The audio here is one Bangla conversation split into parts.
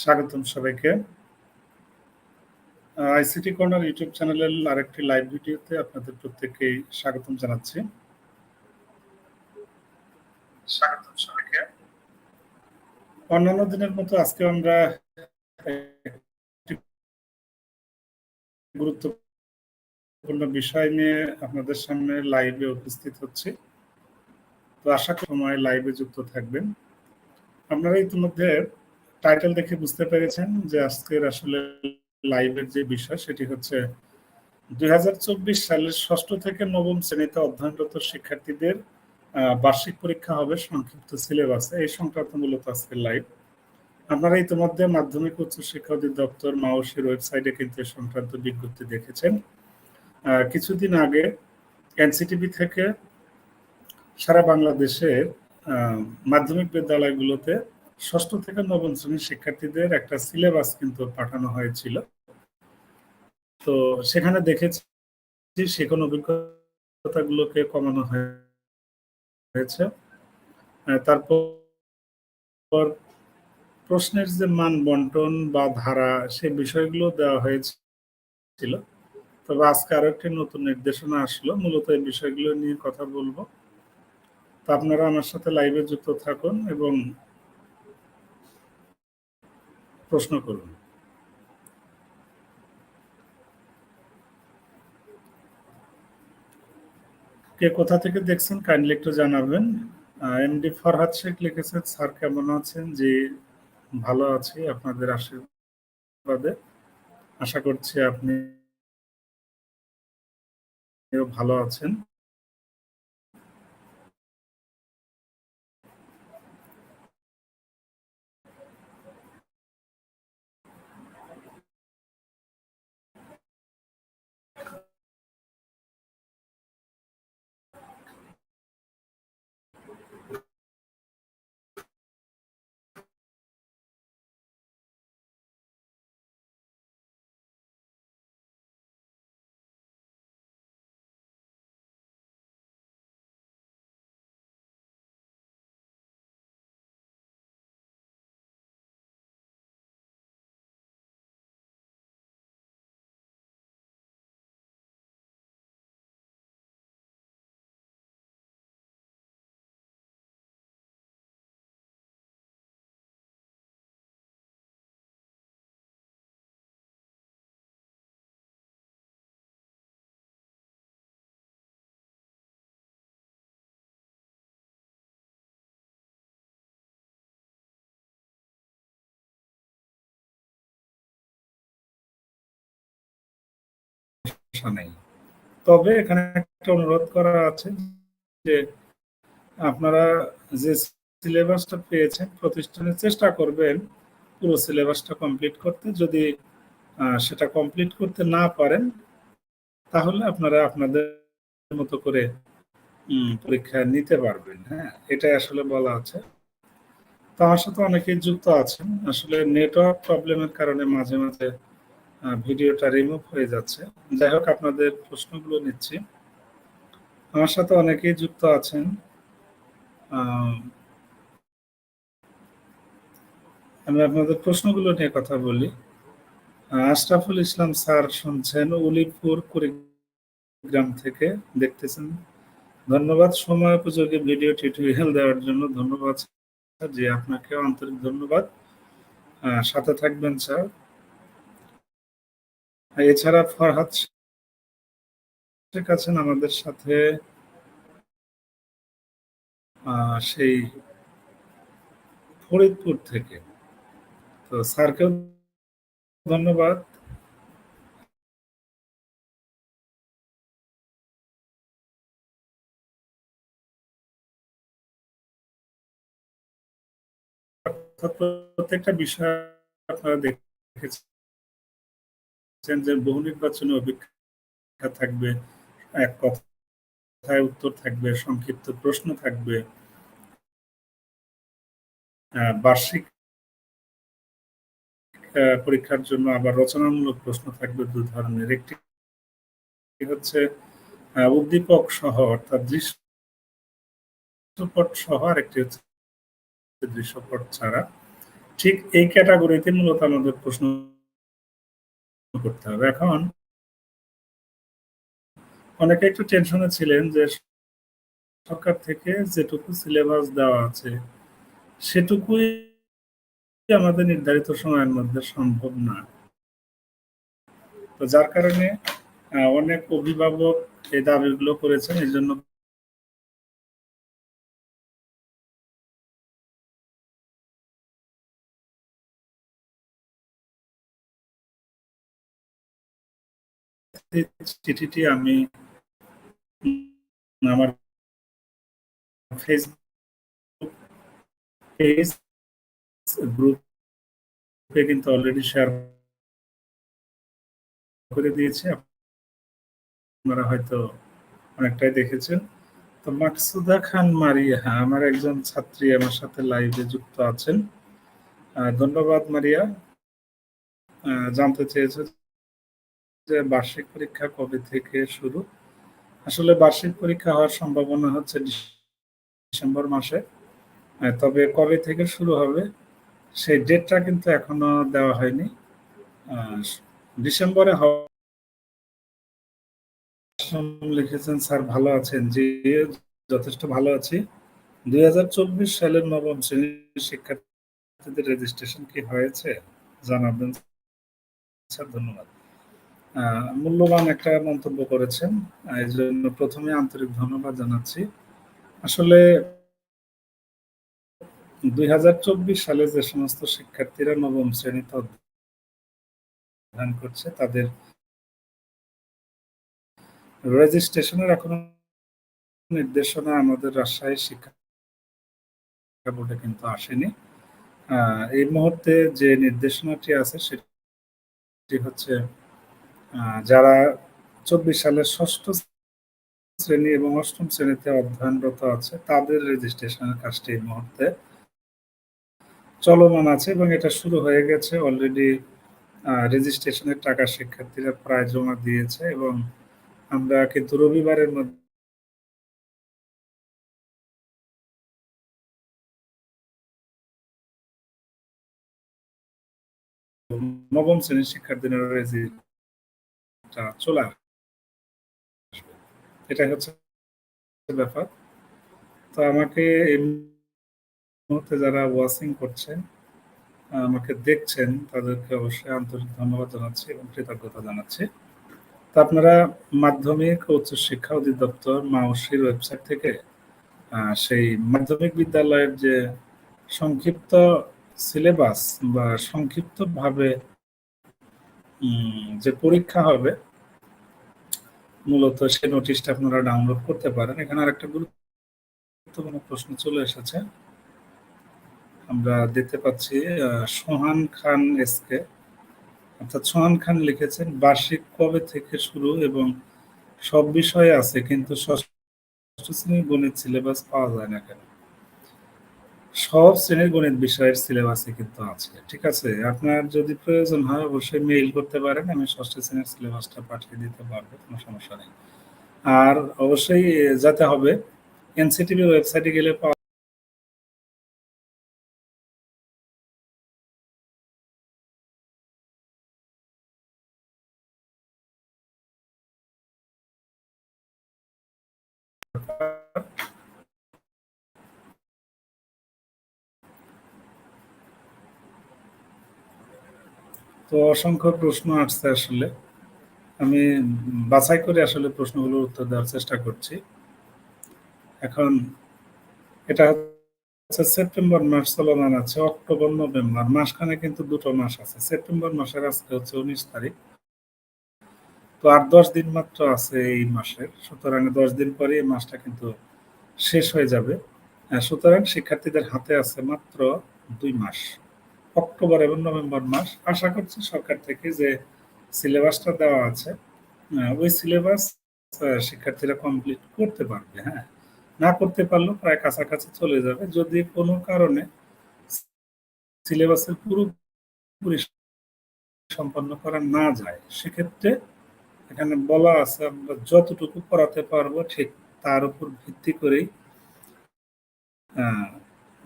স্বাগতম সবাইকে। আইসিটি কর্নার ইউটিউব চ্যানেলের আরেকটি লাইভ ভিডিওতে আপনাদের প্রত্যেককেই স্বাগতম জানাচ্ছি। অন্যান্য দিনের মতো আজকে আমরা গুরুত্বপূর্ণ বিষয় নিয়ে আপনাদের সামনে লাইভে উপস্থিত হচ্ছি। তো আশা করি সময় লাইভে যুক্ত থাকবেন। আপনারা ইতিমধ্যে টাইটেল দেখে বুঝতে পেরেছেন যে আজকের আসলে লাইভের যে বিষয়, সেটি হচ্ছে দু হাজার চব্বিশ সালের ষষ্ঠ থেকে নবম শ্রেণীতে অধ্যয়নরত শিক্ষার্থীদের বার্ষিক পরীক্ষা হবে সংক্ষিপ্ত সিলেবাসে। এই সংক্রান্ত মূলত আজকের লাইভ আপনারা ইতিমধ্যে মাধ্যমিক উচ্চ শিক্ষা অধিদপ্তর মাওসির ওয়েবসাইটে কিন্তু সংক্রান্ত বিজ্ঞপ্তি দেখেছেন। কিছুদিন আগে এনসিটিভি থেকে সারা বাংলাদেশের মাধ্যমিক বিদ্যালয়গুলোতে ষষ্ঠ থেকে নবম শ্রেণির শিক্ষার্থীদের একটা সিলেবাস কিন্তু পাঠানো হয়েছিল। তো সেখানে দেখেছি সেখানে অভিজ্ঞতাগুলোকে কমানো হয়েছে। তারপর প্রশ্নের যে মান বন্টন বা ধারা সে বিষয়গুলো দেওয়া হয়েছিল। তবে আজকে আরও একটি নতুন নির্দেশনা আসলো, মূলত এই বিষয়গুলো নিয়ে কথা বলব। তো আপনারা আমার সাথে লাইভে যুক্ত থাকুন এবং প্রশ্ন করুন। কে কোথা থেকে দেখছেন কাইন্ডলি একটু জানাবেন। এমডি ফরহাদ শেখ লিখেছেন, স্যার কেমন আছেন? যে ভালো আছি, আপনাদের আশীর্বাদে। আশা করছি আপনি ভালো আছেন। সমস্যা নেই। তবে এখানে একটা অনুরোধ করা আছে যে আপনারা যে সিলেবাসটা পেয়েছেন, প্রতিষ্ঠানের চেষ্টা করবেন পুরো সিলেবাসটা কমপ্লিট করতে। যদি সেটা কমপ্লিট করতে না পারেন, তাহলে আপনারা আপনাদের মতো করে পরীক্ষা নিতে পারবেন হ্যাঁ? এটাই আসলে বলা আছে। তো আমার সাথে অনেকেই যুক্ত আছেন। আসলে নেটওয়ার্ক প্রবলেমের কারণে মাঝে মাঝে ভিডিওটা রিমুভ হয়ে যাচ্ছে। যাই হোক, আপনাদের প্রশ্নগুলো নিচ্ছি। আমার সাথে অনেকেই যুক্ত আছেন। আমি আপনাদের প্রশ্নগুলো নিয়ে কথা বলি। আশরাফুল ইসলাম স্যার শুনছেন উলিপুর কুড়িগ্রাম থেকে। দেখতেছেন। ধন্যবাদ সময় উপযোগী ভিডিও টিউটোরিয়াল দেওয়ার জন্য। ধন্যবাদ জি আপনাকে আন্তরিক ধন্যবাদ। সাথে থাকবেন, স্যার। এছাড়া ফরহাদ শেখ আছেন আমাদের সাথে। সেই ফরিদপুর থেকে। তো ধন্যবাদ। প্রত্যেকটা বিষয় আপনারা দেখেছেন। যে বহু নির্বাচনী অভিজ্ঞতা থাকবে, এক কথায় উত্তর থাকবে, সংক্ষিপ্ত প্রশ্ন থাকবে। বার্ষিক পরীক্ষার জন্য আবার রচনামূলক প্রশ্ন থাকবে দু ধরনের। একটি হচ্ছে উদ্দীপক সহ, অর্থাৎ দৃশ্যপট সহ আর একটি হচ্ছে দৃশ্যপট ছাড়া। ঠিক এই ক্যাটাগরিতে মূলত আমাদের প্রশ্ন করতে হবে। এখন অনেকে একটু টেনশনে ছিলেন যে সরকার থেকে যেটুকু সিলেবাস দেওয়া আছে, সেটুকুই আমাদের নির্ধারিত সময়ের মধ্যে সম্ভব না। তো যার কারণে অনেক অভিভাবক এই দাবিগুলো করেছেন এই জন্য চিঠিটি আমি আমার ফেসবুক পেজ গ্রুপে কিন্তু অলরেডি শেয়ার করে দিয়েছি। আপনারা হয়তো অনেকটাই দেখেছেন। তো মাকসুদা খান মারিয়া, আমার একজন ছাত্রী আমার সাথে লাইভে যুক্ত আছেন। ধন্যবাদ মারিয়া। জানতে চেয়েছে যে বার্ষিক পরীক্ষা কবে থেকে শুরু? আসলে বার্ষিক পরীক্ষা হওয়ার সম্ভাবনা হচ্ছে ডিসেম্বর মাসে। তবে কবে থেকে শুরু হবে সেই ডেটটা কিন্তু এখনও দেওয়া হয়নি। ডিসেম্বরে লিখেছেন, স্যার, ভালো আছেন? যে যথেষ্ট ভালো আছি। দুই হাজার চব্বিশ সালের নবম শ্রেণির শিক্ষার্থীদের রেজিস্ট্রেশন কি হয়েছে? জানাবেন। স্যার, ধন্যবাদ। মূল্যবান একটা মন্তব্য করেছেন। এই জন্য প্রথমে আন্তরিক ধন্যবাদ জানাচ্ছি। আসলে দুই হাজার চব্বিশ সালে যে সমস্ত শিক্ষার্থীরা নবম শ্রেণীতে অধ্যয়ন করছে, তাদের রেজিস্ট্রেশনের এখনও নির্দেশনা আমাদের রাজশাহী শিক্ষা বোর্ডে কিন্তু আসেনি। এই মুহূর্তে যে নির্দেশনাটি আছে, সেটি হচ্ছে যারা চব্বিশ সালের ষষ্ঠ শ্রেণি এবং অষ্টম শ্রেণীতে অধ্যয়নরত আছে, তাদের রেজিস্ট্রেশনের কাজটি এই মুহূর্তে চলমান আছে এবং এটা শুরু হয়ে গেছে অলরেডি রেজিস্ট্রেশনের টাকা শিক্ষার্থীরা প্রায় জমা দিয়েছে এবং আমরা কিন্তু রবিবারের মধ্যে নবম শ্রেণির শিক্ষার্থীরা চলে এটা হচ্ছে ব্যাপার। তো আমাকে মুহূর্তে যারা ওয়াচিং করছেন, আমাকে দেখছেন, তাদেরকে অবশ্যই আন্তরিক ধন্যবাদ জানাচ্ছি এবং কৃতজ্ঞতা জানাচ্ছি। তা আপনারা মাধ্যমিক উচ্চশিক্ষা অধিদপ্তর মাওসির ওয়েবসাইট থেকে সেই মাধ্যমিক বিদ্যালয়ের যে সংক্ষিপ্ত সিলেবাস বা সংক্ষিপ্তভাবে যে পরীক্ষা হবে, মূলত সে নোটিশটা আপনারা ডাউনলোড করতে পারেন। এখানে আরেকটা গুরুত্বপূর্ণ প্রশ্ন চলে এসেছে। আমরা দেখতে পাচ্ছি সোহান খান এসকে অর্থাৎ সোহান খান লিখেছেন, বার্ষিক কবে থেকে শুরু এবং সব বিষয়ে আছে, কিন্তু ষষ্ঠ শ্রেণির গণিত সিলেবাস পাওয়া যায় না কেন? সব শ্রেণির গণিত বিষয়ের সিলেবাসে কিন্তু আছে, ঠিক আছে? আপনার যদি প্রয়োজন হয়, অবশ্যই মেইল করতে পারেন, আমি ষষ্ঠ শ্রেণির সিলেবাসটা পাঠিয়ে দিতে পারব, কোনো সমস্যা নেই। আর অবশ্যই যাতে হবে। এনসিটিভি ওয়েবসাইটে গেলে পাওয়া তো অসংখ্য প্রশ্ন আসছে আসলে। আমি বাছাই করে আসলে প্রশ্নগুলোর উত্তর দেওয়ার চেষ্টা করছি। এখন এটা হচ্ছে সেপ্টেম্বর মাস চলমান আছে, অক্টোবর, নভেম্বর। মাসখানে কিন্তু দুটো মাস আছে। সেপ্টেম্বর মাসের আজকে হচ্ছে উনিশ তারিখ। তো আর দশ দিন মাত্র আছে এই মাসের। সুতরাং দশ দিন পরে এই মাসটা কিন্তু শেষ হয়ে যাবে। সুতরাং শিক্ষার্থীদের হাতে আছে মাত্র দুই মাস। অক্টোবর এবং নভেম্বর মাস আশা করছি সরকার থেকে যে সিলেবাসটা দেওয়া আছে ওই সিলেবাস শিক্ষার্থীরা কমপ্লিট করতে পারবে হ্যাঁ। না করতে পারলেও প্রায় কাছাকাছি চলে যাবে। যদি কোনো কারণে সিলেবাসের পুরোপুরি সম্পন্ন করা না যায়, সেক্ষেত্রে এখানে বলা আছে, আমরা যতটুকু পড়াতে পারব ঠিক তার উপর ভিত্তি করেই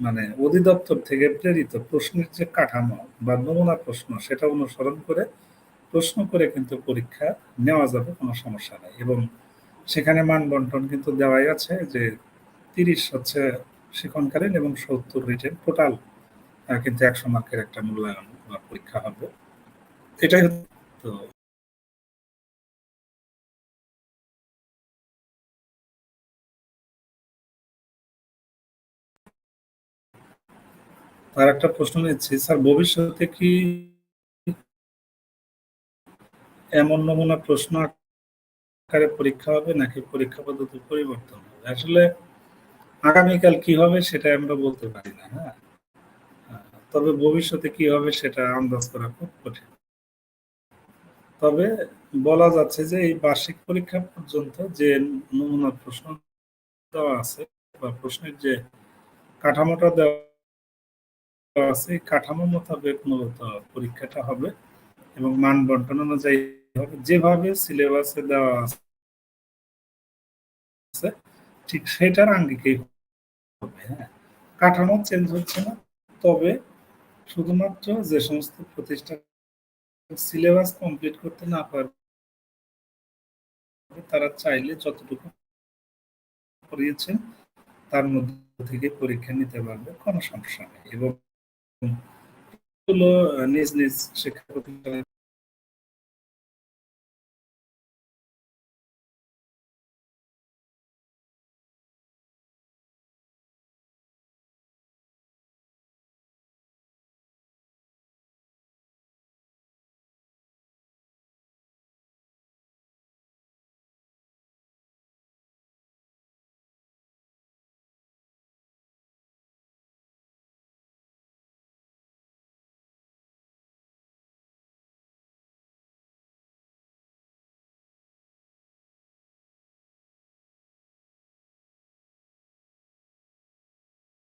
মানে অধিদপ্তর থেকে প্রেরিত প্রশ্নের যে কাঠামো বা নমুনা প্রশ্ন, সেটা অনুসরণ করে প্রশ্ন করে কিন্তু পরীক্ষা নেওয়া যাবে, কোনো সমস্যা নেই। এবং সেখানে মান বন্টন কিন্তু দেওয়াই আছে যে তিরিশ হচ্ছে শিক্ষণকালীন এবং সত্তর রিটেন টোটাল কিন্তু একশো মার্কের একটা মূল্যায়ন বা পরীক্ষা হবে। এটাই তো তার একটা প্রশ্ন নিচ্ছি, স্যার, ভবিষ্যতে কি এমন নমুনা প্রশ্ন আকারে পরীক্ষা হবে নাকি পরীক্ষা পদ্ধতি পরিবর্তন হবে? আসলে আগামীকাল কি হবে সেটা আমরা বলতে পারি না হ্যাঁ? তবে ভবিষ্যতে কি হবে সেটা আন্দাজ করা খুব কঠিন। তবে বলা যাচ্ছে যে এই বার্ষিক পরীক্ষা পর্যন্ত যে নমুনা প্রশ্ন দেওয়া আছে বা প্রশ্নের যে কাঠামোটা দেওয়া আছে কাঠামো মোতাবেক মূলত পরীক্ষাটা হবে এবং মান বন্টন অনুযায়ী হবে। যেভাবে সিলেবাসে দেওয়া আছে, ঠিক সেটার আঙ্গিকেই হবে হ্যাঁ। কাঠামো চেঞ্জ হচ্ছে না, তবে শুধুমাত্র যে সমস্ত প্রতিষ্ঠান সিলেবাস কমপ্লিট করতে না পারবে, তারা চাইলে যতটুকু করিয়েছেন, তার মধ্যে থেকে পরীক্ষা নিতে পারবে, কোনো সমস্যা নেই। এবং নিজ নিজ শিক্ষা প্রতিষ্ঠানের